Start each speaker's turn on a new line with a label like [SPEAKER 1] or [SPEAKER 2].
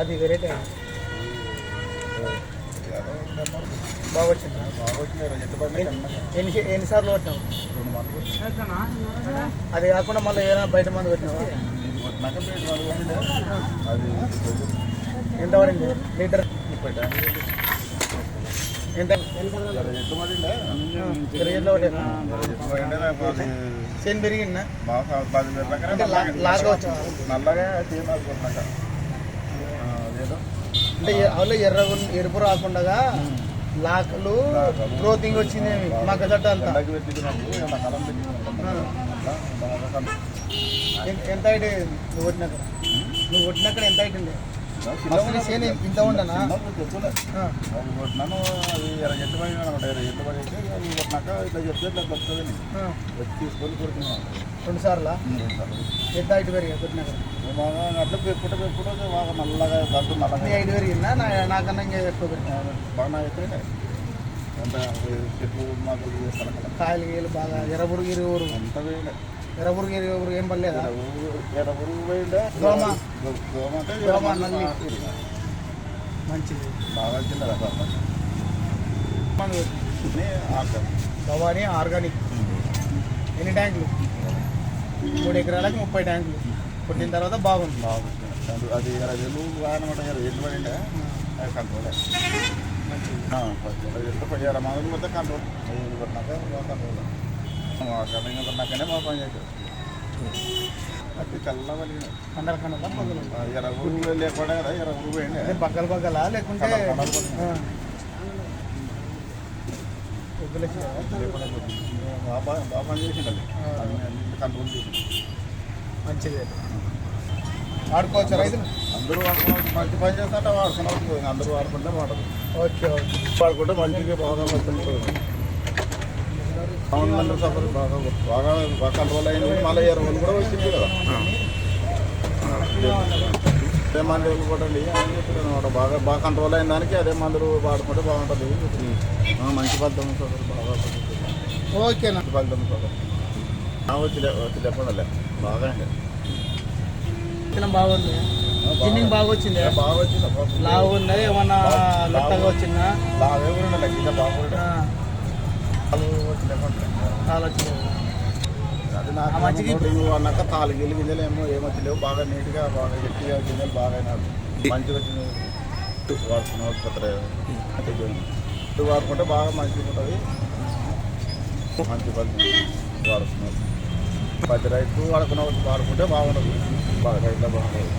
[SPEAKER 1] అది వెరైటీ బాగా వచ్చిందా ఎన్ని ఎన్నిసార్లు కొట్టినావు? అది కాకుండా మళ్ళీ ఏదైనా బయట మంది కొట్టినావా? ఎంత పడింది? లీటర్? ఎంత? పెరిగిందా? లాగా వచ్చిందా?
[SPEAKER 2] నల్లగా అదేదో
[SPEAKER 1] అంటే అవులో ఎర్ర ఎరుపు రాకుండా లాకలు గ్రోతింగ్ వచ్చింది మగ్గ జట్టు అంతా. ఎంత హైట్ నువ్వు కొట్టినాక నువ్వు కొట్టినాక ఎంత హైట్ చేను ఇంత ఉండనా?
[SPEAKER 2] కొట్టినాను అది ఎర్ర ఎట్టు పడి ఎట్టు పడి అయితే కొట్టినాక ఇట్లా చెప్తే ఇట్లా దొరుకుతుంది
[SPEAKER 1] ఆ.
[SPEAKER 2] వచ్చి తీసుకొని కొడుతున్నాను
[SPEAKER 1] రెండు సార్లా? ఎంత హైట్ పెరిగా కొట్టినాక
[SPEAKER 2] బాగా అట్లా పెట్టుకుంటే పెట్టుకుంటే బాగా నల్లగా
[SPEAKER 1] నీ
[SPEAKER 2] నల్లగా
[SPEAKER 1] హైట్ పెరిగిందా నా నాకన్నా ఇంకా ఎక్కువ పెరిగిందా
[SPEAKER 2] బాగా అయిపోయినాయి. అంత చెట్లు మాకు
[SPEAKER 1] కాయలు గీయలు బాగా ఎర్రబురుగు ఇరువురు
[SPEAKER 2] అంత వేయలే.
[SPEAKER 1] ఎర్రబురుగు ఇరువురు ఏం పర్లేదా దోమ.
[SPEAKER 2] దోమ అంటే
[SPEAKER 1] దోమ, నల్లి. మంచిది.
[SPEAKER 2] బాగా
[SPEAKER 1] కొట్టినా.
[SPEAKER 2] Order
[SPEAKER 1] Bhavani organic. ఎన్ని ట్యాంకులు? మూడు ఎకరాలకి ముప్పై ట్యాంకులు. కొట్టిన తర్వాత బాగుంది.
[SPEAKER 2] బాగుంది. అది ఎల్లు అనమాట ఎల్లు పడిండే అది కంట్రోల్.
[SPEAKER 1] మంచిది
[SPEAKER 2] ఎల్లు పడి ఎర్ర మామూలు మొత్తం కంట్రోల్. ఎల్లు పడినాక కంట్రోల్. కటింగ్ పడినాకనే మా పని చేశారు అది చల్ల పలిగినాయి
[SPEAKER 1] కండల కండల పొద్దున
[SPEAKER 2] ఎర్ర ఊరు లేకుండా కదా ఎర్ర ఊరు పోయిండే.
[SPEAKER 1] బగ్గలు బగ్గలా లేకుంటే మంచిది. వాడుకోవచ్చు రైతులు?
[SPEAKER 2] అందరూ మంచి పని చేస్తుంటే వాడుకున్నప్పుడు అందరూ వాడుకుంటే వాడదు
[SPEAKER 1] ఓకే ఓకే.
[SPEAKER 2] వాడుకుంటే మంచిగా బాగా వస్తుంది గవర్నమెంట్ సఫర్ బాగా బాగా బాగా కంట్రోల్ అయింది మళ్ళీ ఎరువులు కూడా వచ్చింది కదా. అదే మందులు కొట్టండి అని చెప్పారు అనమాట బాగా బాగా కంట్రోల్ అయిన దానికి అదే మందులు వాడుకుంటే బాగుంటుంది. ఆ, మంచి ఫలితం సఫర్ బాగా పడుతుంది.
[SPEAKER 1] ఓకేనా
[SPEAKER 2] మంచి ఫలితం సఫర్ వచ్చి లే- వచ్చి చెప్పండి బాగా అండి.
[SPEAKER 1] బాగుంది. జిన్నింగ్ బాగా వచ్చింది
[SPEAKER 2] బాగా వచ్చింది.
[SPEAKER 1] లావు ఉన్నది ఏమన్నా లెట్టగా వచ్చిందా?
[SPEAKER 2] లావే కూడా ఉండాలి కింద బాగుండే
[SPEAKER 1] ఆ,
[SPEAKER 2] వచ్చి చెప్పండి
[SPEAKER 1] చాలా వచ్చింది
[SPEAKER 2] అది నాకు అన్నాక తాలు గిల్లి గింజలు ఏమో ఏమొచ్చలేవు బాగా నీట్గా బాగా గట్టిగా గింజలు బాగా మంచిగా వాడుకున్న ఇది వాడుకుంటే బాగా మంచిగా ఉంటుంది. మంచి ఫలితం వాడుకున్నారు పది రైతు వాడుకున్న వాడుకుంటే బాగుంటుంది. బాగా రైతులో బాగుంటుంది.